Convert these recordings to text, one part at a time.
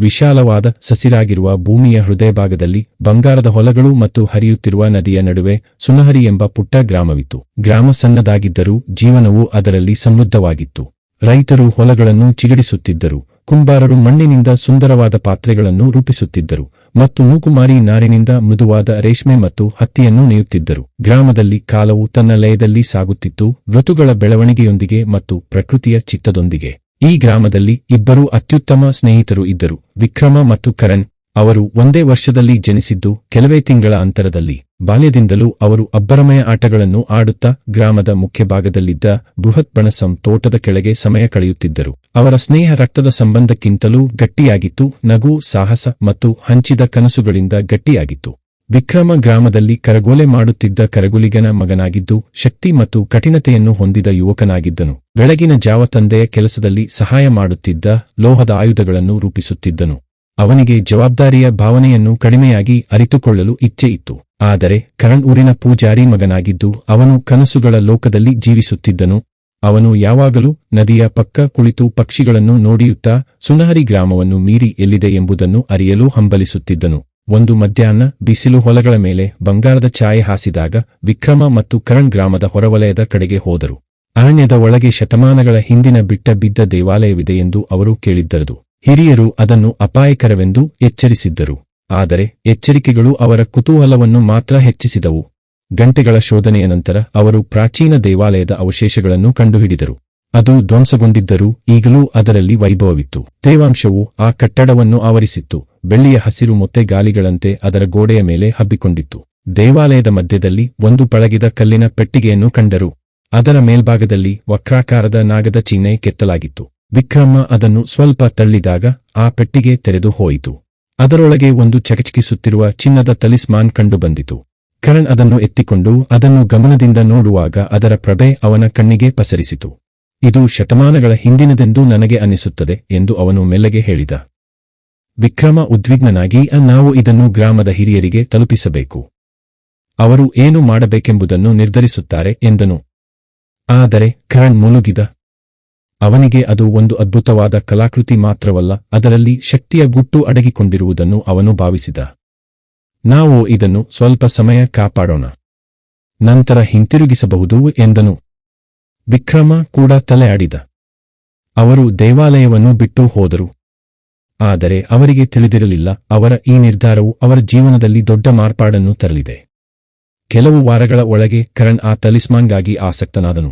ವಿಶಾಲವಾದ ಸಸಿರಾಗಿರುವ ಭೂಮಿಯ ಹೃದಯಭಾಗದಲ್ಲಿ ಬಂಗಾರದ ಹೊಲಗಳು ಮತ್ತು ಹರಿಯುತ್ತಿರುವ ನದಿಯ ನಡುವೆ ಸುನಹರಿ ಎಂಬ ಪುಟ್ಟ ಗ್ರಾಮವಿತ್ತು. ಗ್ರಾಮ ಸಣ್ಣದಾಗಿದ್ದರೂ ಜೀವನವು ಅದರಲ್ಲಿ ಸಮೃದ್ಧವಾಗಿತ್ತು. ರೈತರು ಹೊಲಗಳನ್ನು ಚಿಗಡಿಸುತ್ತಿದ್ದರು. ಕುಂಬಾರರು ಮಣ್ಣಿನಿಂದ ಸುಂದರವಾದ ಪಾತ್ರೆಗಳನ್ನು ರೂಪಿಸುತ್ತಿದ್ದರು ಮತ್ತು ಮೂಕುಮಾರಿ ನಾರಿನಿಂದ ಮೃದುವಾದ ರೇಷ್ಮೆ ಮತ್ತು ಹತ್ತಿಯನ್ನು ನೇಯುತ್ತಿದ್ದರು. ಗ್ರಾಮದಲ್ಲಿ ಕಾಲವು ತನ್ನ ಲಯದಲ್ಲಿ ಸಾಗುತ್ತಿತ್ತು. ಋತುಗಳ ಬೆಳವಣಿಗೆಯೊಂದಿಗೆ ಮತ್ತು ಪ್ರಕೃತಿಯ ಚಿತ್ತದೊಂದಿಗೆ. ಈ ಗ್ರಾಮದಲ್ಲಿ ಇಬ್ಬರು ಅತ್ಯುತ್ತಮ ಸ್ನೇಹಿತರು ಇದ್ದರು. ವಿಕ್ರಮ ಮತ್ತು ಕರಣ್ ಅವರು ಒಂದೇ ವರ್ಷದಲ್ಲಿ ಜನಿಸಿದ್ದು ಕೆಲವೇ ತಿಂಗಳ ಅಂತರದಲ್ಲಿ. ಬಾಲ್ಯದಿಂದಲೂ ಅವರು ಅಬ್ಬರಮಯ ಆಟಗಳನ್ನು ಆಡುತ್ತಾ ಗ್ರಾಮದ ಮುಖ್ಯ ಭಾಗದಲ್ಲಿದ್ದ ಬೃಹತ್ ಬಣಸಂ ತೋಟದ ಕೆಳಗೆ ಸಮಯ ಕಳೆಯುತ್ತಿದ್ದರು. ಅವರ ಸ್ನೇಹ ರಕ್ತದ ಸಂಬಂಧಕ್ಕಿಂತಲೂ ಗಟ್ಟಿಯಾಗಿತ್ತು. ನಗು, ಸಾಹಸ ಮತ್ತು ಹಂಚಿದ ಕನಸುಗಳಿಂದ ಗಟ್ಟಿಯಾಗಿತ್ತು. ವಿಕ್ರಮ ಗ್ರಾಮದಲ್ಲಿ ಕರಗೋಲೆ ಮಾಡುತ್ತಿದ್ದ ಕರಗುಲಿಗನ ಮಗನಾಗಿದ್ದು, ಶಕ್ತಿ ಮತ್ತು ಕಠಿಣತೆಯನ್ನು ಹೊಂದಿದ ಯುವಕನಾಗಿದ್ದನು. ಬೆಳಗಿನ ಜಾವ ತಂದೆಯ ಕೆಲಸದಲ್ಲಿ ಸಹಾಯ ಮಾಡುತ್ತಿದ್ದ ಲೋಹದ ಆಯುಧಗಳನ್ನು ರೂಪಿಸುತ್ತಿದ್ದನು. ಅವನಿಗೆ ಜವಾಬ್ದಾರಿಯ ಭಾವನೆಯನ್ನು ಕಡಿಮೆಯಾಗಿ ಅರಿತುಕೊಳ್ಳಲು ಇಚ್ಛೆ ಇತ್ತು. ಆದರೆ ಕರಣ್ ಊರಿನ ಪೂಜಾರಿ ಮಗನಾಗಿದ್ದು, ಅವನು ಕನಸುಗಳ ಲೋಕದಲ್ಲಿ ಜೀವಿಸುತ್ತಿದ್ದನು. ಅವನು ಯಾವಾಗಲೂ ನದಿಯ ಪಕ್ಕ ಕುಳಿತು ಪಕ್ಷಿಗಳನ್ನು ನೋಡಿಯುತ್ತಾ ಸುನಹರಿ ಗ್ರಾಮವನ್ನು ಮೀರಿ ಎಲ್ಲಿದೆ ಎಂಬುದನ್ನು ಅರಿಯಲು ಹಂಬಲಿಸುತ್ತಿದ್ದನು. ಒಂದು ಮಧ್ಯಾಹ್ನ ಬಿಸಿಲು ಹೊಲಗಳ ಮೇಲೆ ಬಂಗಾರದ ಛಾಯೆ ಹಾಸಿದಾಗ ವಿಕ್ರಮ ಮತ್ತು ಕರಣ್ ಗ್ರಾಮದ ಹೊರವಲಯದ ಕಡೆಗೆ ಹೋದರು. ಅರಣ್ಯದ ಒಳಗೆ ಶತಮಾನಗಳ ಹಿಂದಿನ ಬಿಟ್ಟ ಬಿದ್ದ ದೇವಾಲಯವಿದೆ ಎಂದು ಅವರು ಕೇಳಿದ್ದರು. ಹಿರಿಯರು ಅದನ್ನು ಅಪಾಯಕರವೆಂದು ಎಚ್ಚರಿಸಿದ್ದರು. ಆದರೆ ಎಚ್ಚರಿಕೆಗಳು ಅವರ ಕುತೂಹಲವನ್ನು ಮಾತ್ರ ಹೆಚ್ಚಿಸಿದವು. ಗಂಟೆಗಳ ಶೋಧನೆಯ ನಂತರ ಅವರು ಪ್ರಾಚೀನ ದೇವಾಲಯದ ಅವಶೇಷಗಳನ್ನು ಕಂಡುಹಿಡಿದರು. ಅದು ಧ್ವಂಸಗೊಂಡಿದ್ದರೂ ಈಗಲೂ ಅದರಲ್ಲಿ ವೈಭವವಿತ್ತು. ತೇವಾಂಶವು ಆ ಕಟ್ಟಡವನ್ನು ಆವರಿಸಿತ್ತು. ಬೆಳ್ಳಿಯ ಹಸಿರು ಮೊತ್ತೆ ಗಾಲಿಗಳಂತೆ ಅದರ ಗೋಡೆಯ ಮೇಲೆ ಹಬ್ಬಿಕೊಂಡಿತ್ತು. ದೇವಾಲಯದ ಮಧ್ಯದಲ್ಲಿ ಒಂದು ಪಳಗಿದ ಕಲ್ಲಿನ ಪೆಟ್ಟಿಗೆಯನ್ನು ಕಂಡರು. ಅದರ ಮೇಲ್ಭಾಗದಲ್ಲಿ ವಕ್ರಾಕಾರದ ನಾಗದ ಚಿಹ್ನೆ ಕೆತ್ತಲಾಗಿತ್ತು. ವಿಕ್ರಮ ಅದನ್ನು ಸ್ವಲ್ಪ ತಳ್ಳಿದಾಗ ಆ ಪೆಟ್ಟಿಗೆ ತೆರೆದು ಹೋಯಿತು. ಅದರೊಳಗೆ ಒಂದು ಚಕಚಕಿಸುತ್ತಿರುವ ಚಿನ್ನದ ತಲಿಸ್ಮಾನ್ ಕಂಡುಬಂದಿತು ಕರಣ್ ಅದನ್ನು ಎತ್ತಿಕೊಂಡು ಅದನ್ನು ಗಮನದಿಂದ ನೋಡುವಾಗ ಅದರ ಪ್ರಭೆ ಅವನ ಕಣ್ಣಿಗೆ ಪಸರಿಸಿತು. ಇದು ಶತಮಾನಗಳ ಹಿಂದಿನದೆಂದು ನನಗೆ ಅನಿಸುತ್ತದೆ ಎಂದು ಅವನು ಮೆಲ್ಲಗೆ ಹೇಳಿದ. ವಿಕ್ರಮ ಉದ್ವಿಗ್ನನಾಗಿ ನಾವು ಇದನ್ನು ಗ್ರಾಮದ ಹಿರಿಯರಿಗೆ ತಲುಪಿಸಬೇಕು. ಅವರು ಏನು ಮಾಡಬೇಕೆಂಬುದನ್ನು ನಿರ್ಧರಿಸುತ್ತಾರೆ, ಎಂದನು. ಆದರೆ ಕರಣ್ ಮುಳುಗಿದ. ಅವನಿಗೆ ಅದು ಒಂದು ಅದ್ಭುತವಾದ ಕಲಾಕೃತಿ ಮಾತ್ರವಲ್ಲ, ಅದರಲ್ಲಿ ಶಕ್ತಿಯ ಗುಟ್ಟು ಅಡಗಿಕೊಂಡಿರುವುದನ್ನು ಅವನು ಭಾವಿಸಿದ. ನಾವು ಇದನ್ನು ಸ್ವಲ್ಪ ಸಮಯ ಕಾಪಾಡೋಣ. ನಂತರ ಹಿಂತಿರುಗಿಸಬಹುದು, ಎಂದನು. ವಿಕ್ರಮ ಕೂಡ ತಲೆ ಆಡಿದ ಅವರು ದೇವಾಲಯವನ್ನು ಬಿಟ್ಟು ಹೋದರು. ಆದರೆ ಅವರಿಗೆ ತಿಳಿದಿರಲಿಲ್ಲ ಅವರ ಈ ನಿರ್ಧಾರವು ಅವರ ಜೀವನದಲ್ಲಿ ದೊಡ್ಡ ಮಾರ್ಪಾಡನ್ನು ತರಲಿದೆ. ಕೆಲವು ವಾರಗಳ ಒಳಗೆ ಕರಣ್ ಆ ತಲಿಸ್ಮಾನ್ಗಾಗಿ ಆಸಕ್ತನಾದನು.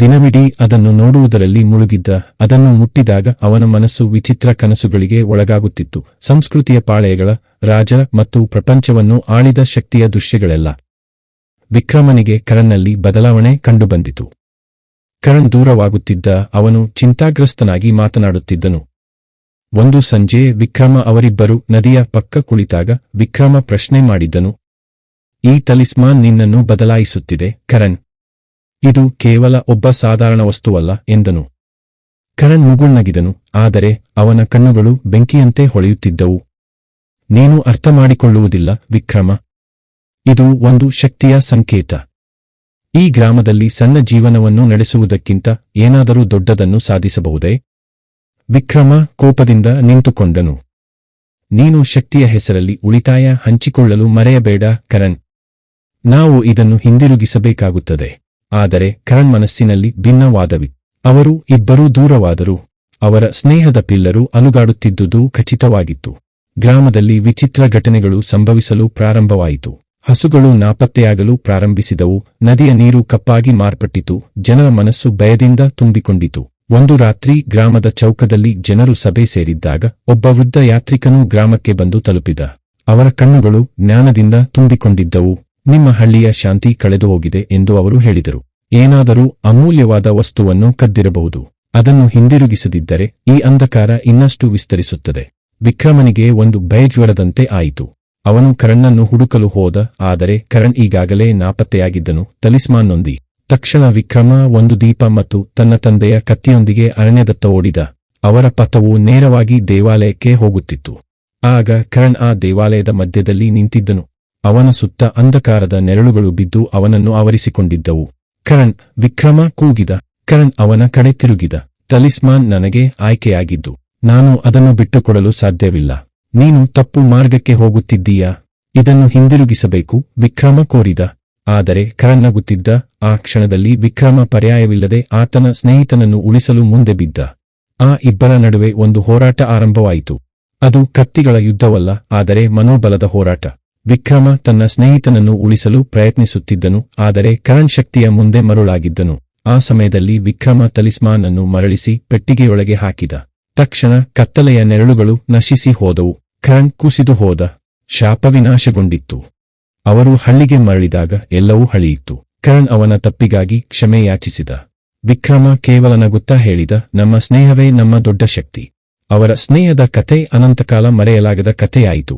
ದಿನವಿಡೀ ಅದನ್ನು ನೋಡುವುದರಲ್ಲಿ ಮುಳುಗಿದ್ದ, ಅದನ್ನು ಮುಟ್ಟಿದಾಗ ಅವನ ಮನಸ್ಸು ವಿಚಿತ್ರ ಕನಸುಗಳಿಗೆ ಒಳಗಾಗುತ್ತಿತ್ತು. ಸಂಸ್ಕೃತಿಯ ಪಾಳೆಯಗಳ ರಾಜ ಮತ್ತು ಪ್ರಪಂಚವನ್ನು ಆಳಿದ ಶಕ್ತಿಯ ದೃಶ್ಯಗಳೆಲ್ಲ ವಿಕ್ರಮನಿಗೆ ಕರನ್ನಲ್ಲಿ ಬದಲಾವಣೆ ಕಂಡುಬಂದಿತು. ಕರಣ್ ದೂರವಾಗುತ್ತಿದ್ದ ಅವನು ಚಿಂತಾಗ್ರಸ್ತನಾಗಿ ಮಾತನಾಡುತ್ತಿದ್ದನು. ಒಂದು ಸಂಜೆ ವಿಕ್ರಮ ಅವರಿಬ್ಬರು ನದಿಯ ಪಕ್ಕ ಕುಳಿತಾಗ ವಿಕ್ರಮ ಪ್ರಶ್ನೆ ಮಾಡಿದ್ದನು ಈ ತಲಿಸ್ಮಾನ್ ನಿನ್ನನ್ನು ಬದಲಾಯಿಸುತ್ತಿದೆ, ಕರಣ್. ಇದು ಕೇವಲ ಒಬ್ಬ ಸಾಧಾರಣ ವಸ್ತುವಲ್ಲ, ಎಂದನು. ಕರಣ್ ಮುಗುಳ್ನಗಿದನು, ಆದರೆ ಅವನ ಕಣ್ಣುಗಳು ಬೆಂಕಿಯಂತೆ ಹೊಳೆಯುತ್ತಿದ್ದವು. ನೀನು ಅರ್ಥ ಮಾಡಿಕೊಳ್ಳುವುದಿಲ್ಲ ವಿಕ್ರಮ. ಇದು ಒಂದು ಶಕ್ತಿಯ ಸಂಕೇತ. ಈ ಗ್ರಾಮದಲ್ಲಿ ಸಣ್ಣ ಜೀವನವನ್ನು ನಡೆಸುವುದಕ್ಕಿಂತ ಏನಾದರೂ ದೊಡ್ಡದನ್ನು ಸಾಧಿಸಬಹುದೇ? ವಿಕ್ರಮ ಕೋಪದಿಂದ ನಿಂತುಕೊಂಡನು. ನೀನು ಶಕ್ತಿಯ ಹೆಸರಲ್ಲಿ ಉಳಿತಾಯ ಹಂಚಿಕೊಳ್ಳಲು ಮರೆಯಬೇಡ, ಕರಣ್. ನಾವು ಇದನ್ನು ಹಿಂದಿರುಗಿಸಬೇಕಾಗುತ್ತದೆ. ಆದರೆ ಕರಣ್ ಮನಸ್ಸಿನಲ್ಲಿ ಭಿನ್ನವಾದವಿ. ಅವರು ಇಬ್ಬರೂ ದೂರವಾದರು. ಅವರ ಸ್ನೇಹದ ಪಿಲ್ಲರು ಅಲುಗಾಡುತ್ತಿದ್ದುದು ಖಚಿತವಾಗಿತ್ತು. ಗ್ರಾಮದಲ್ಲಿ ವಿಚಿತ್ರ ಘಟನೆಗಳು ಸಂಭವಿಸಲು ಪ್ರಾರಂಭವಾಯಿತು. ಹಸುಗಳು ನಾಪತ್ತೆಯಾಗಲು ಪ್ರಾರಂಭಿಸಿದವು. ನದಿಯ ನೀರು ಕಪ್ಪಾಗಿ ಮಾರ್ಪಟ್ಟಿತು. ಜನರ ಮನಸ್ಸು ಭಯದಿಂದ ತುಂಬಿಕೊಂಡಿತು. ಒಂದು ರಾತ್ರಿ ಗ್ರಾಮದ ಚೌಕದಲ್ಲಿ ಜನರು ಸಭೆ ಸೇರಿದ್ದಾಗ ಒಬ್ಬ ವೃದ್ಧ ಯಾತ್ರಿಕನು ಗ್ರಾಮಕ್ಕೆ ಬಂದು ತಲುಪಿದ. ಅವರ ಕಣ್ಣುಗಳು ಜ್ಞಾನದಿಂದ ತುಂಬಿಕೊಂಡಿದ್ದವು. ನಿಮ್ಮ ಹಳ್ಳಿಯ ಶಾಂತಿ ಕಳೆದು ಹೋಗಿದೆ ಎಂದು ಅವರು ಹೇಳಿದರು. ಏನಾದರೂ ಅಮೂಲ್ಯವಾದ ವಸ್ತುವನ್ನು ಕದ್ದಿರಬಹುದು. ಅದನ್ನು ಹಿಂದಿರುಗಿಸದಿದ್ದರೆ ಈ ಅಂಧಕಾರ ಇನ್ನಷ್ಟು ವಿಸ್ತರಿಸುತ್ತದೆ. ವಿಕ್ರಮನಿಗೆ ಒಂದು ಭಯಜ್ವರದಂತೆ ಆಯಿತು. ಅವನು ಕರಣ್ಣನ್ನು ಹುಡುಕಲು ಹೋದ, ಆದರೆ ಕರಣ್ ಈಗಾಗಲೇ ನಾಪತ್ತೆಯಾಗಿದ್ದನು. ತಲಿಸ್ಮಾನ್ನೊಂದಿ ತಕ್ಷಣ ವಿಕ್ರಮ ಒಂದು ದೀಪ ಮತ್ತು ತನ್ನ ತಂದೆಯ ಕತ್ತಿಯೊಂದಿಗೆ ಅರಣ್ಯದತ್ತ ಓಡಿದ. ಅವರ ಪಥವು ನೇರವಾಗಿ ದೇವಾಲಯಕ್ಕೆ ಹೋಗುತ್ತಿತ್ತು. ಆಗ ಕರಣ್ ಆ ದೇವಾಲಯದ ಮಧ್ಯದಲ್ಲಿ ನಿಂತಿದ್ದನು. ಅವನ ಸುತ್ತ ಅಂಧಕಾರದ ನೆರಳುಗಳು ಬಿದ್ದು ಅವನನ್ನು ಆವರಿಸಿಕೊಂಡಿದ್ದವು. ಕರಣ್, ವಿಕ್ರಮ ಕೂಗಿದ. ಕರಣ್ ಅವನ ಕಡೆ ತಿರುಗಿದ. ತಲಿಸ್ಮಾನ್ ನನಗೆ ಆಯ್ಕೆಯಾಗಿದ್ದು, ನಾನು ಅದನ್ನು ಬಿಟ್ಟುಕೊಡಲು ಸಾಧ್ಯವಿಲ್ಲ. ನೀನು ತಪ್ಪು ಮಾರ್ಗಕ್ಕೆ ಹೋಗುತ್ತಿದ್ದೀಯಾ? ಇದನ್ನು ಹಿಂದಿರುಗಿಸಬೇಕು, ವಿಕ್ರಮ ಕೋರಿದ. ಆದರೆ ಕರನ್ನಗುತ್ತಿದ್ದ ಆ ಕ್ಷಣದಲ್ಲಿ ವಿಕ್ರಮ ಪರ್ಯಾಯವಿಲ್ಲದೆ ಆತನ ಸ್ನೇಹಿತನನ್ನು ಉಳಿಸಲು ಮುಂದೆ ಬಿದ್ದ. ಆ ಇಬ್ಬರ ನಡುವೆ ಒಂದು ಹೋರಾಟ ಆರಂಭವಾಯಿತು. ಅದು ಕತ್ತಿಗಳ ಯುದ್ಧವಲ್ಲ, ಆದರೆ ಮನೋಬಲದ ಹೋರಾಟ. ವಿಕ್ರಮ ತನ್ನ ಸ್ನೇಹಿತನನ್ನು ಉಳಿಸಲು ಪ್ರಯತ್ನಿಸುತ್ತಿದ್ದನು, ಆದರೆ ಕರಣ್ ಶಕ್ತಿಯ ಮುಂದೆ ಮರುಳಾಗಿದ್ದನು. ಆ ಸಮಯದಲ್ಲಿ ವಿಕ್ರಮ ತಲಿಸ್ಮಾನ್ ಅನ್ನು ಮರಳಿಸಿ ಪೆಟ್ಟಿಗೆಯೊಳಗೆ ಹಾಕಿದ. ತಕ್ಷಣ ಕತ್ತಲೆಯ ನೆರಳುಗಳು ನಶಿಸಿ ಹೋದವು. ಕರಣ್ ಕುಸಿದು ಹೋದ. ಶಾಪ ವಿನಾಶಗೊಂಡಿತ್ತು ಅವರು ಹಳ್ಳಿಗೆ ಮರಳಿದಾಗ ಎಲ್ಲವೂ ಹಳಿಯಿತು ಕರಣ್ ಅವನ ತಪ್ಪಿಗಾಗಿ ಕ್ಷಮೆ ಯಾಚಿಸಿದ. ವಿಕ್ರಮ ಕೇವಲ ನಗುತ್ತಾ ಹೇಳಿದ, ನಮ್ಮ ಸ್ನೇಹವೇ ನಮ್ಮ ದೊಡ್ಡ ಶಕ್ತಿ. ಅವರ ಸ್ನೇಹದ ಕತೆ ಅನಂತಕಾಲ ಮರೆಯಲಾಗದ ಕಥೆಯಾಯಿತು.